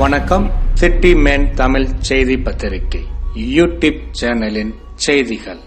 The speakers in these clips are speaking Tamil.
வணக்கம். சிட்டி மேன் தமிழ் செய்தி பத்திரிகை யூடியூப் சேனலின் செய்திகள்.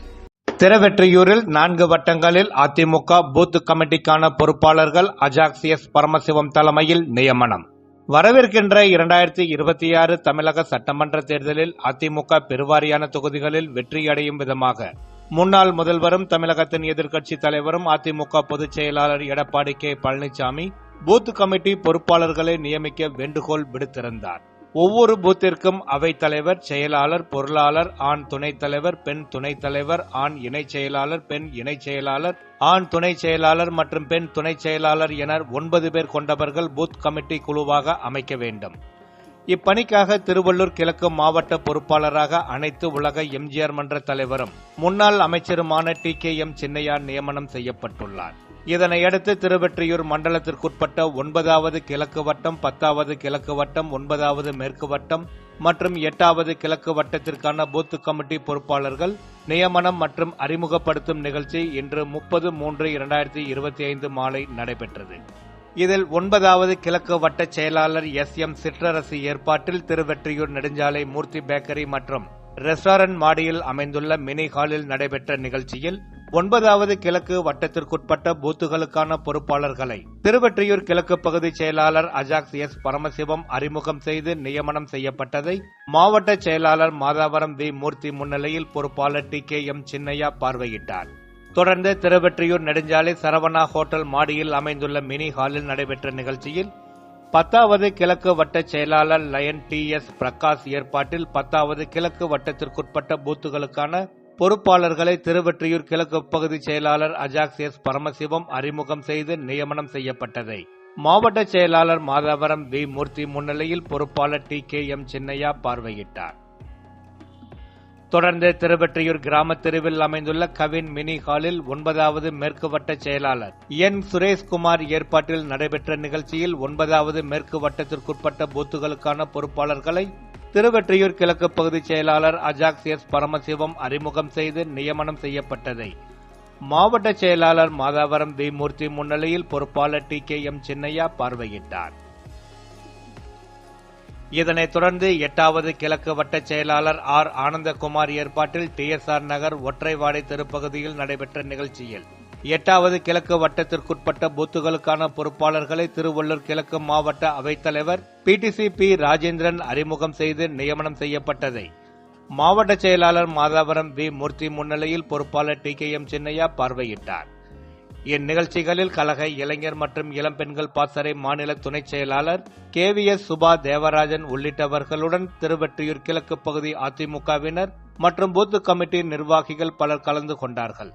திருவெற்றியூரில் நான்கு வட்டங்களில் அதிமுக பூத் கமிட்டிக்கான பொறுப்பாளர்கள் அஜாக்சியஸ் பரமசிவம் தலைமையில் நியமனம். வரவிருக்கின்ற இரண்டாயிரத்தி இருபத்தி ஆறு தமிழக சட்டமன்ற தேர்தலில் அதிமுக பெருவாரியான தொகுதிகளில் வெற்றியடையும் விதமாக முன்னாள் முதல்வரும் தமிழகத்தின் எதிர்க்கட்சி தலைவரும் அதிமுக பொதுச் செயலாளர் Edappadi K Palaniswami booth committee பொறுப்பாளர்களை நியமிக்க வேண்டுகோள் விடுத்திருந்தார். ஒவ்வொரு பூத்திற்கும் அவைத் தலைவர் செயலாளர் பொருளாளர் ஆண் துணைத் தலைவர் பெண் துணைத் தலைவர் ஆண் இணைச் செயலாளர் பெண் இணைச் செயலாளர் ஆண் துணை செயலாளர் மற்றும் பெண் துணைச் செயலாளர் என ஒன்பது பேர் கொண்டவர்கள் பூத் கமிட்டி குழுவாக அமைக்க வேண்டும். இப்பணிக்காக திருவள்ளூர் கிழக்கு மாவட்ட பொறுப்பாளராக அனைத்து உலக எம்ஜிஆர் மன்ற தலைவரும் முன்னாள் அமைச்சருமான டி கே எம் சின்னையா நியமனம் செய்யப்பட்டுள்ளார். இதனையடுத்து திருவெற்றியூர் மண்டலத்திற்குட்பட்ட ஒன்பதாவது கிழக்கு வட்டம் பத்தாவது கிழக்கு வட்டம் ஒன்பதாவது மேற்கு வட்டம் மற்றும் எட்டாவது கிழக்கு வட்டத்திற்கான பூத்து கமிட்டி பொறுப்பாளர்கள் நியமனம் மற்றும் அறிமுகப்படுத்தும் நிகழ்ச்சி இன்று முப்பது மூன்று இரண்டாயிரத்தி இருபத்தி ஐந்து மாலை நடைபெற்றது. இதில் ஒன்பதாவது கிழக்கு வட்ட செயலாளர் எஸ் எம் சிற்றரசு ஏற்பாட்டில் திருவெற்றியூர் நெடுஞ்சாலை மூர்த்தி பேக்கரி மற்றும் ரெஸ்டாரண்ட் மாடியில் அமைந்துள்ள மினி ஹாலில் நடைபெற்ற நிகழ்ச்சியில் ஒன்பதாவது கிழக்கு வட்டத்திற்குட்பட்ட பூத்துகளுக்கான பொறுப்பாளர்களை திருவெற்றியூர் கிழக்கு பகுதி செயலாளர் அஜாக்ஸ் எஸ் பரமசிவம் அறிமுகம் செய்து நியமனம் செய்யப்பட்டதை மாவட்ட செயலாளர் மாதாவரம் வி மூர்த்தி முன்னிலையில் பொறுப்பாளர் டி கே எம் சின்னையா பார்வையிட்டார். தொடர்ந்து திருவெற்றியூர் நெடுஞ்சாலை சரவணா ஹோட்டல் மாடியில் அமைந்துள்ள மினி ஹாலில் நடைபெற்ற நிகழ்ச்சியில் பத்தாவது கிழக்கு வட்ட செயலாளர் லயன் டி எஸ் பிரகாஷ் ஏற்பாட்டில் பத்தாவது கிழக்கு வட்டத்திற்குட்பட்ட பூத்துகளுக்கான பொறுப்பாளர்களை திருவெற்றியூர் கிழக்கு பகுதி செயலாளர் அஜாக்ஸ் எஸ் பரமசிவம் அறிமுகம் செய்து நியமனம் செய்யப்பட்டதை. மாவட்ட செயலாளர் மாதவரம் வி மூர்த்தி முன்னிலையில் பொறுப்பாளர் டி கே எம் சின்னையா பார்வையிட்டார். தொடர்ந்து திருவெற்றியூர் கிராம தெருவில் அமைந்துள்ள கவின் மினி ஹாலில் ஒன்பதாவது மேற்கு வட்ட செயலாளர் என். சுரேஷ்குமார் ஏற்பாட்டில் நடைபெற்ற நிகழ்ச்சியில் ஒன்பதாவது மேற்கு வட்டத்திற்குட்பட்ட பூத்துகளுக்கான பொறுப்பாளர்களை திருவெற்றியூர் கிழக்கு பகுதி செயலாளர் அஜாக்ஸ் எஸ் பரமசிவம் அறிமுகம் செய்து நியமனம் செய்யப்பட்டதை. மாவட்ட செயலாளர் மாதாவரம் திமூர்த்தி முன்னிலையில் பொறுப்பாளர் டி கே எம் சின்னையா பார்வையிட்டார். இதனைத் தொடர்ந்து எட்டாவது கிழக்கு வட்ட செயலாளர் ஆர். ஆனந்தகுமார் ஏற்பாட்டில் டிஎஸ்ஆர் நகர் ஒற்றைவாடை தெருப்பகுதியில் நடைபெற்ற நிகழ்ச்சியில். எட்டாவது கிழக்கு வட்டத்திற்குட்பட்ட பூத்துகளுக்கான பொறுப்பாளர்களை திருவள்ளூர் கிழக்கு மாவட்ட அவைத்தலைவர் பிடிசி பி. ராஜேந்திரன் அறிமுகம் செய்து நியமனம் செய்யப்பட்டதை. மாவட்ட செயலாளர் மாதாவரம் வி. மூர்த்தி முன்னிலையில் பொறுப்பாளர் டி. கே. எம். சின்னையா பார்வையிட்டார். இந்நிகழ்ச்சிகளில் கழக இளைஞர் மற்றும் இளம்பெண்கள் பாசறை மாநில துணைச் செயலாளர் K V S Suba Devarajan உள்ளிட்டவர்களுடன் Thiruvottiyur கிழக்கு பகுதி அதிமுகவினர் மற்றும் பூத்து கமிட்டி நிர்வாகிகள் பலர் கலந்து கொண்டார்கள்.